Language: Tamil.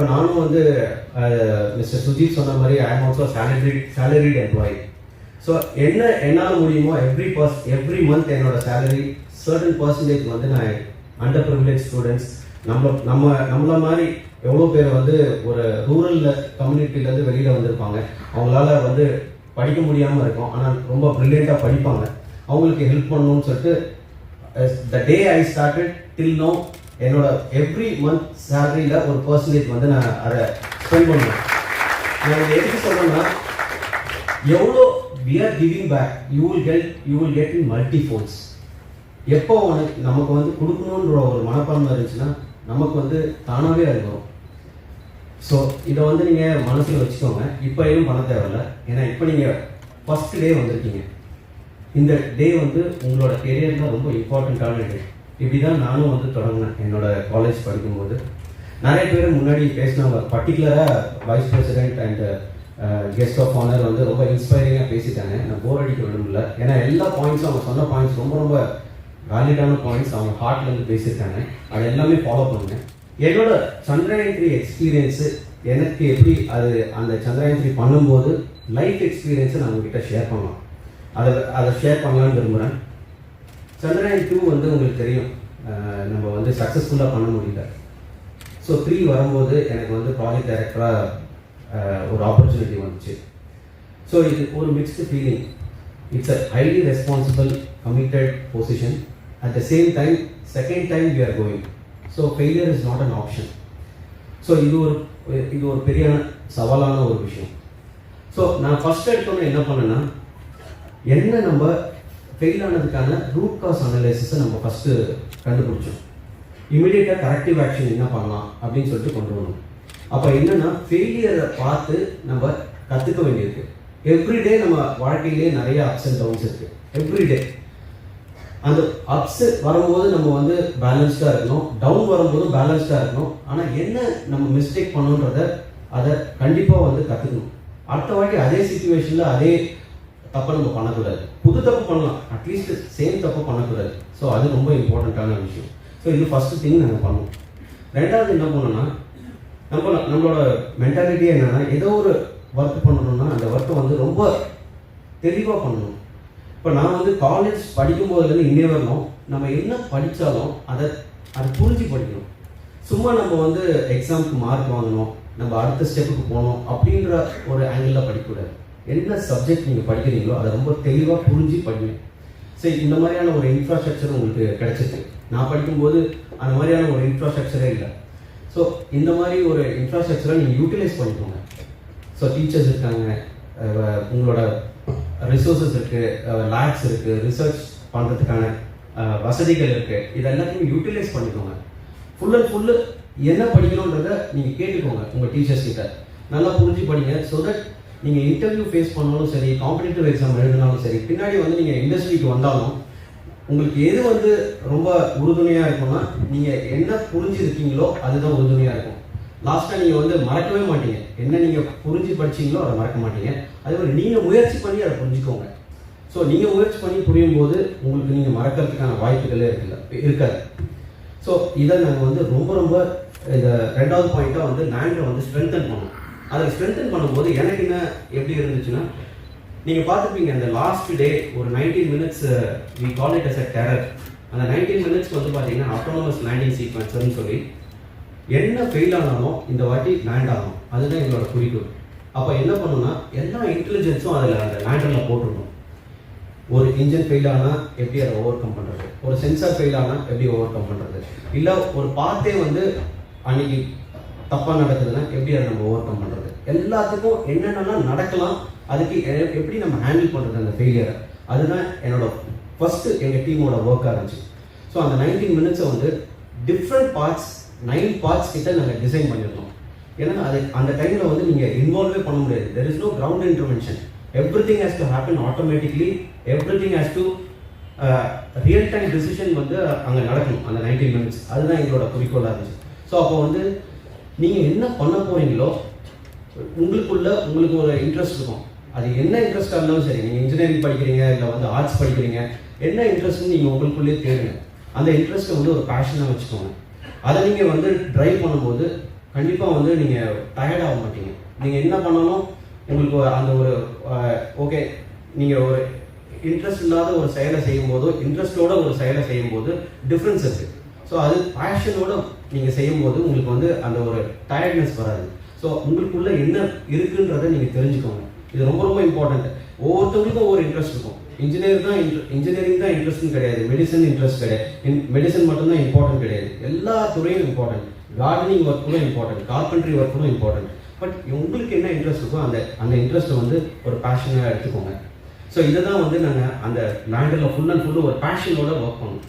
இப்போ நானும் வந்து மிஸ்டர் சுஜித் சொன்ன மாதிரி I am also salary salaried employee so என்ன என்னால் முடியுமோ எவ்ரி பர்ஸ் எவ்ரி மந்த் என்னோட சேலரி சர்டன் பர்சன்டேஜ் வந்து நான் அண்டர் ப்ரிவிலேஜ் ஸ்டூடெண்ட்ஸ் நம்ம நம்ம நம்மள மாதிரி எவ்வளோ பேர் வந்து ஒரு ரூரலில் கம்யூனிட்டிலேருந்து வெளியில் வந்திருப்பாங்க. அவங்களால வந்து படிக்க முடியாமல் இருக்கும். ஆனால் ரொம்ப ப்ரில்லியண்ட்டாக படிப்பாங்க. அவங்களுக்கு ஹெல்ப் பண்ணணும்னு சொல்லிட்டு the day I started till now என்னோட எவ்ரி மந்த் சேலரியில் ஒரு பர்சன்டேஜ் வந்து நான் அதை ஸ்பெண்ட் பண்ணுவேன். நான் இதை எப்படி சொல்றேன்னா எவ்வளோ we are giving back you will get you will get in multi folds எப்போ உனக்கு நமக்கு வந்து கொடுக்கணுன்ற ஒரு மனப்பான்மை இருந்துச்சுன்னா நமக்கு வந்து தானாகவே இருக்கும் ஸோ இதை வந்து நீங்கள் மனசில் வச்சுக்கோங்க. இப்போ எதுவும் பண்ண தேவையில்ல. ஏன்னா இப்போ நீங்கள் ஃபர்ஸ்ட் டே வந்திருக்கீங்க. இந்த டே வந்து உங்களோட கெரியரில் ரொம்ப இம்பார்ட்டண்ட்டான டே இப்படி தான் நானும் வந்து தொடங்கினேன் என்னோட காலேஜ் படிக்கும்போது. நிறைய பேர் முன்னாடி பேசினவங்க பர்டிகுலராக vice president and guest of honour வந்து ரொம்ப இன்ஸ்பைரிங்காக பேசிட்டாங்க. நான் போர் அடிக்க விரும்பல ஏன்னா எல்லா பாயிண்ட்ஸும் அவங்க சொன்ன பாயிண்ட்ஸ் ரொம்ப ரொம்ப வேலிடான பாயிண்ட்ஸ் அவங்க ஹார்ட்லேருந்து பேசியிருக்காங்க. அது எல்லாமே ஃபாலோ பண்ணேன் என்னோட சந்திரயான் த்ரீ எக்ஸ்பீரியன்ஸு எனக்கு எப்படி அது அந்த சந்திரயான் த்ரீ பண்ணும்போது லைஃப் எக்ஸ்பீரியன்ஸை நான் உங்ககிட்ட ஷேர் பண்ணலாம். அதை அதை ஷேர் பண்ணலாம்னு விரும்புகிறேன் சந்திரயான் டூ வந்து உங்களுக்கு தெரியும். நம்ம வந்து சக்ஸஸ்ஃபுல்லாக பண்ண முடியல. ஸோ த்ரீ வரும்போது எனக்கு வந்து ப்ராஜெக்ட் டைரக்டராக ஒரு ஆப்பர்ச்சுனிட்டி வந்துச்சு. ஸோ இது ஒரு mixed feeling it's a highly responsible committed position at the same time second time we are going so failure is not an option so இது ஒரு இது ஒரு பெரிய சவாலான ஒரு விஷயம். ஸோ நான் ஃபர்ஸ்ட் எடுத்தோன்னே என்ன பண்ணேன்னா என்ன நம்ம ஃபெயில் ஆனதுக்கான ரூட் காஸ் அனலைசிஸை நம்ம ஃபஸ்ட்டு கண்டுபிடிச்சோம். இமிடியேட்டாக கரெக்டிவ் ஆக்ஷன் என்ன பண்ணலாம் அப்படின்னு சொல்லிட்டு கொண்டு வரணும் அப்போ என்னென்னா ஃபெயிலியரை பார்த்து நம்ம கற்றுக்க வேண்டியிருக்கு. எவ்ரிடே நம்ம வாழ்க்கையிலேயே நிறைய அப்ஸ் அண்ட் டவுன்ஸ் இருக்குது எவ்ரிடே அந்த அப்ஸ் வரும்போது நம்ம வந்து பேலன்ஸ்டாக இருக்கணும். டவுன் வரும்போது பேலன்ஸ்டாக இருக்கணும். ஆனால் என்ன நம்ம மிஸ்டேக் பண்ணணுன்றத அதை கண்டிப்பாக வந்து கற்றுக்கணும் அடுத்த வாட்டி அதே சுச்சுவேஷனில் அதே தப்பை நம்ம பண்ணக்கூடாது. புது தப்பு பண்ணலாம். அட்லீஸ்ட் சேம் தப்பு பண்ணக்கூடாது. ஸோ அது ரொம்ப இம்பார்ட்டண்ட்டான விஷயம். ஸோ இது ஃபஸ்ட்டு திங் நாங்கள் பண்ணுவோம் ரெண்டாவது என்ன பண்ணோம்னா நம்ம நம்மளோட மென்டாலிட்டியே என்னென்னா ஏதோ ஒரு ஒர்க் பண்ணணும்னா அந்த ஒர்க்கை வந்து ரொம்ப தெளிவாக பண்ணணும். இப்போ நான் வந்து காலேஜ் படிக்கும்போதுலேருந்து இன்னே வரணும் நம்ம என்ன படித்தாலும் அதை அதை புரிஞ்சு படிக்கணும். சும்மா நம்ம வந்து எக்ஸாமுக்கு மார்க் வாங்கணும். நம்ம அடுத்த ஸ்டெப்புக்கு போகணும் அப்படின்ற ஒரு ஆங்கிளில் படிக்கக்கூடாது. என்ன சப்ஜெக்ட் நீங்கள் படிக்கிறீங்களோ அதை ரொம்ப தெளிவாக புரிஞ்சு படிங்க சரி இந்த மாதிரியான ஒரு இன்ஃப்ராஸ்ட்ரக்சர் உங்களுக்கு கிடைச்சிருக்கு. நான் படிக்கும்போது அந்த மாதிரியான ஒரு இன்ஃப்ராஸ்ட்ரக்சரே இல்லை. ஸோ இந்த மாதிரி ஒரு இன்ஃப்ராஸ்ட்ரக்சரை நீங்கள் யூட்டிலைஸ் பண்ணிக்கோங்க. ஸோ டீச்சர்ஸ் இருக்காங்க உங்களோட ரிசோர்ஸஸ் இருக்குது லேப்ஸ் இருக்குது ரிசர்ச் பண்ணுறதுக்கான வசதிகள் இருக்குது இது எல்லாத்தையும் யூட்டிலைஸ் பண்ணிக்கோங்க. ஃபுல் அண்ட் ஃபுல்லு என்ன படிக்கணுன்றத நீங்கள் கேட்டுக்கோங்க உங்கள் டீச்சர்ஸ் கிட்ட. நல்லா புரிஞ்சு படிங்க ஸோ தட் நீங்கள் இன்டர்வியூ ஃபேஸ் பண்ணாலும் சரி காம்படிட்டிவ் எக்ஸாம் எழுதினாலும் சரி பின்னாடி வந்து நீங்கள் இண்டஸ்ட்ரிக்கு வந்தாலும் உங்களுக்கு எது வந்து ரொம்ப உறுதுணையாக இருக்கும்னா நீங்கள் என்ன புரிஞ்சிருக்கீங்களோ அதுதான் உறுதுணையாக இருக்கும். லாஸ்ட்டாக நீங்கள் வந்து மறக்கவே மாட்டீங்க. என்ன நீங்கள் புரிஞ்சு படிச்சீங்களோ அதை மறக்க மாட்டீங்க. அதே மாதிரி நீங்கள் முயற்சி பண்ணி அதை புரிஞ்சுக்கோங்க. ஸோ நீங்கள் முயற்சி பண்ணி புரியும் போது உங்களுக்கு நீங்கள் மறக்கிறதுக்கான வாய்ப்புகளே இருக்குல்ல இருக்காது. ஸோ இதை நாங்கள் வந்து ரொம்ப ரொம்ப இந்த ரெண்டாவது பாயிண்ட்டாக வந்து லேண்டை வந்து ஸ்ட்ரென்தன் பண்ணோம் அதை ஸ்ட்ரென்தன் பண்ணும்போது எனக்கு என்ன எப்படி இருந்துச்சுன்னா நீங்கள் பார்த்துப்பீங்க அந்த லாஸ்ட் டே ஒரு nineteen minutes we call it as a terror அந்த நைன்டீன் மினிட்ஸ் வந்து பார்த்தீங்கன்னா அட்டானமஸ் லேண்டிங் சீக்வன்ஸ்னு சொல்லி என்ன ஃபெயில் ஆனாலும் இந்த வாட்டி லேண்ட் ஆகும். அதுதான் எங்களோட குறிக்கோள். அப்போ என்ன பண்ணணும்னா எல்லா இன்டெலிஜென்ஸும் அதில் அந்த லேண்டரில் போட்டுருணும் ஒரு இன்ஜின் ஃபெயில் ஆனால் எப்படி அதை ஓவர் கம் பண்ணுறது ஒரு சென்சார் ஃபெயில் ஆனால் எப்படி ஓவர் கம் பண்ணுறது இல்லை ஒரு பாத்தே வந்து அன்னைக்கு தப்பாக நடக்குதுன்னா எப்படி அதை நம்ம ஓவர் கம் பண்ணுறது எல்லாத்துக்கும் என்னென்னலாம் நடக்கலாம் அதுக்கு எப்படி நம்ம ஹேண்டில் பண்ணுறது அந்த ஃபெயிலியரை அதுதான் என்னோட ஃபஸ்ட்டு எங்கள் டீமோட ஒர்க்காக இருந்துச்சு. ஸோ அந்த நைன்டீன் மினிட்ஸை வந்து டிஃப்ரெண்ட் பார்ட்ஸ் நைன் பார்ட்ஸ் கிட்ட நாங்கள் டிசைன் பண்ணியிருந்தோம். ஏன்னா அது அந்த டைமில் வந்து நீங்கள் இன்வால்வே பண்ண முடியாது. There is no ground intervention every thing has to happen automatically every thing has to real time decision வந்து அங்கே நடக்கணும் அந்த நைன்டீன் மினிட்ஸ் அதுதான் எங்களோட குறிக்கோளாக இருந்துச்சு. ஸோ அப்போ வந்து நீங்கள் என்ன பண்ண போகிறீங்களோ உங்களுக்குள்ள உங்களுக்கு ஒரு இன்ட்ரெஸ்ட் இருக்கும். அது என்ன இன்ட்ரெஸ்டாக இருந்தாலும் சரி நீங்கள் இன்ஜினியரிங் படிக்கிறீங்க இல்லை வந்து ஆர்ட்ஸ் படிக்கிறீங்க என்ன இன்ட்ரெஸ்ட்னு நீங்கள் உங்களுக்குள்ளேயே தேடுங்க. அந்த இன்ட்ரெஸ்ட்டை வந்து ஒரு பேஷனாக வச்சுக்கோங்க. அதை நீங்கள் வந்து ட்ரைவ் பண்ணும்போது கண்டிப்பாக வந்து நீங்கள் டயர்ட் ஆக மாட்டீங்க. நீங்கள் என்ன பண்ணாலும் உங்களுக்கு அந்த ஒரு ஓகே நீங்கள் ஒரு இன்ட்ரெஸ்ட் இல்லாத ஒரு செயலை செய்யும்போதோ இன்ட்ரெஸ்டோட ஒரு செயலை செய்யும்போது டிஃப்ரென்ஸ் இருக்குது ஸோ அது பேஷனோட நீங்கள் செய்யும்போது உங்களுக்கு வந்து அந்த ஒரு டயர்ட்னஸ் வராது. ஸோ உங்களுக்குள்ள என்ன இருக்குன்றதை நீங்கள் தெரிஞ்சுக்கோங்க. இது ரொம்ப ரொம்ப இம்பார்ட்டன்ட் ஒவ்வொருத்தவங்களுக்கும் ஒவ்வொரு இன்ட்ரெஸ்ட் இருக்கும். இன்ஜினியர் தான் இன்ஜினியரிங் தான் இன்ட்ரெஸ்ட்னு கிடையாது. மெடிசன் இன்ட்ரெஸ்ட் கிடையாது. மெடிசன் மட்டும்தான் இம்பார்ட்டன்ட் கிடையாது. எல்லா துறையும் இம்பார்ட்டன்ட் கார்டனிங் ஒர்க் கூட இம்பார்ட்டன்ட் கார்பென்ட்ரி ஒர்க் கூட இம்பார்ட்டன்ட் பட் உங்களுக்கு என்ன இன்ட்ரெஸ்ட் இருக்கோ அந்த அந்த இன்ட்ரெஸ்ட்டை வந்து ஒரு பேஷனாக எடுத்துக்கோங்க. ஸோ இதை தான் வந்து நாங்கள் அந்த லேண்டில் ஃபுல் அண்ட் ஃபுல்லு ஒரு பேஷனோட ஒர்க் பண்ணோம்.